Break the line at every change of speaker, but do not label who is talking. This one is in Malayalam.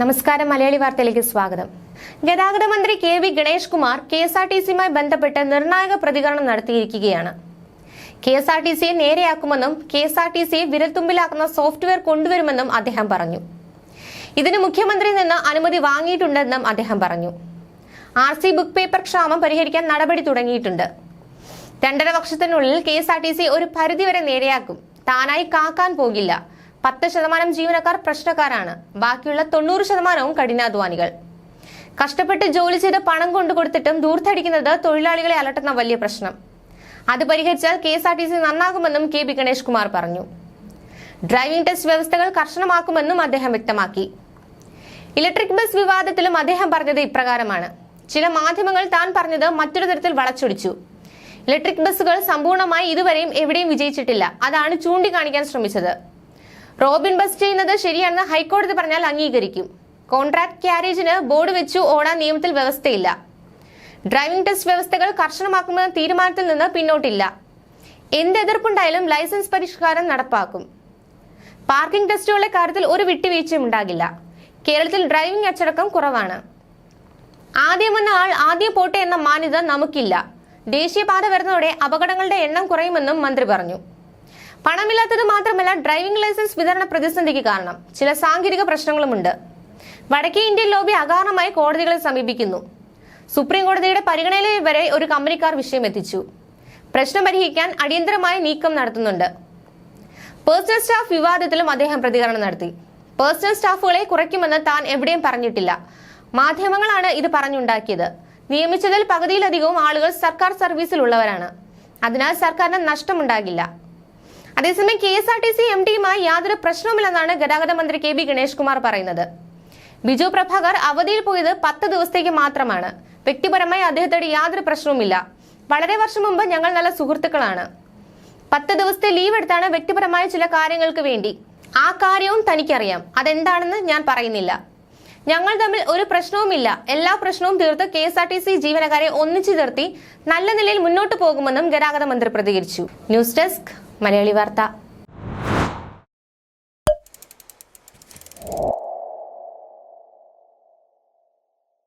നമസ്കാരം. മലയാളി വാർത്തയിലേക്ക് സ്വാഗതം. ഗതാഗത മന്ത്രി K V Ganesh Kumar K S R T സിയുമായി ബന്ധപ്പെട്ട് നിർണായക പ്രതികരണം നടത്തിയിരിക്കുകയാണ്. കെ എസ് ആർ ടി സിയെ നേരെയാക്കുമെന്നും കെ എസ് ആർ ടി സിയെ വിരൽത്തുമ്പിലാക്കുന്ന സോഫ്റ്റ്വെയർ കൊണ്ടുവരുമെന്നും അദ്ദേഹം പറഞ്ഞു. ഇതിന് മുഖ്യമന്ത്രി നിന്ന് അനുമതി വാങ്ങിയിട്ടുണ്ടെന്നും അദ്ദേഹം പറഞ്ഞു. ആർ സി ബുക്ക് പേപ്പർ ക്ഷാമം പരിഹരിക്കാൻ നടപടി തുടങ്ങിയിട്ടുണ്ട്. രണ്ടര വർഷത്തിനുള്ളിൽ K S R T C ഒരു പരിധിവരെ നേരെയാക്കും. താനായി കാക്കാൻ പോകില്ല. പത്ത് ശതമാനം ജീവനക്കാർ പ്രശ്നക്കാരാണ്. ബാക്കിയുള്ള തൊണ്ണൂറ് ശതമാനവും കഠിനാധ്വാനികൾ. കഷ്ടപ്പെട്ട് ജോലി ചെയ്ത് പണം കൊണ്ടു കൊടുത്തിട്ടും ദൂർത്തടിക്കുന്നത് തൊഴിലാളികളെ അലട്ടുന്ന വലിയ പ്രശ്നം. അത് പരിഹരിച്ചാൽ K S R T C നന്നാകുമെന്നും K B Ganesh Kumar പറഞ്ഞു. ഡ്രൈവിംഗ് ടെസ്റ്റ് വ്യവസ്ഥകൾ കർശനമാക്കുമെന്നും അദ്ദേഹം വ്യക്തമാക്കി. ഇലക്ട്രിക് ബസ് വിവാദത്തിലും അദ്ദേഹം പറഞ്ഞത് ഇപ്രകാരമാണ്. ചില മാധ്യമങ്ങൾ താൻ പറഞ്ഞത് മറ്റൊരു തരത്തിൽ വളച്ചൊടിച്ചു. ഇലക്ട്രിക് ബസ്സുകൾ സമ്പൂർണമായി ഇതുവരെയും എവിടെയും വിജയിച്ചിട്ടില്ല. അതാണ് ചൂണ്ടിക്കാണിക്കാൻ ശ്രമിച്ചത്. റോബിൻ ബസ് ചെയ്യുന്നത് ശരിയാണെന്ന് ഹൈക്കോടതി പറഞ്ഞാൽ അംഗീകരിക്കും. കോൺട്രാക്ട് ക്യാരേജിന് ബോർഡ് വെച്ചു ഓടാൻ നിയമത്തിൽ വ്യവസ്ഥയില്ല. ഡ്രൈവിംഗ് ടെസ്റ്റ് വ്യവസ്ഥകൾ കർശനമാക്കുമെന്ന തീരുമാനത്തിൽ നിന്ന് പിന്നോട്ടില്ല. എന്ത് എതിർപ്പുണ്ടായാലും ലൈസൻസ് പരിഷ്കാരം നടപ്പാക്കും. പാർക്കിംഗ് ടെസ്റ്റുകളുടെ കാര്യത്തിൽ ഒരു വിട്ടുവീഴ്ചയും ഉണ്ടാകില്ല. കേരളത്തിൽ ഡ്രൈവിംഗ് അച്ചടക്കം കുറവാണ്. ആദ്യം വന്ന ആൾ ആദ്യം പോട്ടെ എന്ന മാന്യത നമുക്കില്ല. ദേശീയപാത വരുന്നതോടെ അപകടങ്ങളുടെ എണ്ണം കുറയുമെന്നും മന്ത്രി പറഞ്ഞു. പണമില്ലാത്തത് മാത്രമല്ല ഡ്രൈവിംഗ് ലൈസൻസ് വിതരണ പ്രതിസന്ധിക്ക് കാരണം. ചില സാങ്കേതിക പ്രശ്നങ്ങളുമുണ്ട്. വടക്കേ ഇന്ത്യൻ ലോബി അകാരണമായി കോടതികളെ സമീപിക്കുന്നു. സുപ്രീം കോടതിയുടെ പരിഗണനയിൽ വരെ ഒരു കമ്പനിക്കാർ വിഷയം എത്തിച്ചു പ്രശ്നം പരിഹരിക്കാൻ അടിയന്തരമായ നീക്കം നടത്തുന്നുണ്ട്. പേഴ്സണൽ സ്റ്റാഫ് വിവാദത്തിലും അദ്ദേഹം പ്രതികരണം നടത്തി. പേഴ്സണൽ സ്റ്റാഫുകളെ കുറയ്ക്കുമെന്ന് താൻ എവിടെയും പറഞ്ഞിട്ടില്ല. മാധ്യമങ്ങളാണ് ഇത് പറഞ്ഞുണ്ടാക്കിയത്. നിയമിച്ചതിൽ പകുതിയിലധികവും ആളുകൾ സർക്കാർ സർവീസിലുള്ളവരാണ്. അതിനാൽ സർക്കാരിന് നഷ്ടമുണ്ടാകില്ല. അതേസമയം K S R T C M ഡിയുമായി യാതൊരു പ്രശ്നവുമില്ലെന്നാണ് ഗതാഗത മന്ത്രി കെ ബി ഗണേഷ് കുമാർ പറയുന്നത്. ബിജു പ്രഭാകർ അവധിയിൽ പോയത് പത്ത് ദിവസത്തേക്ക് മാത്രമാണ്. വ്യക്തിപരമായി അദ്ദേഹത്തോട് യാതൊരു പ്രശ്നവുമില്ല. വളരെ വർഷം മുമ്പ് ഞങ്ങൾ നല്ല സുഹൃത്തുക്കളാണ്. പത്ത് ദിവസത്തെ ലീവ് എടുത്താണ് വ്യക്തിപരമായ ചില കാര്യങ്ങൾക്ക് വേണ്ടി. ആ കാര്യവും തനിക്കറിയാം. അതെന്താണെന്ന് ഞാൻ പറയുന്നില്ല. ഞങ്ങൾ തമ്മിൽ ഒരു പ്രശ്നവുമില്ല. എല്ലാ പ്രശ്നവും തീർത്ത് K S R T C ജീവനക്കാരെ ഒന്നിച്ചു നിർത്തി നല്ല നിലയിൽ മുന്നോട്ട് പോകുമെന്നും ഗതാഗത മന്ത്രി പ്രതികരിച്ചു. ന്യൂസ് ഡെസ്ക് മലയാളി വാർത്ത.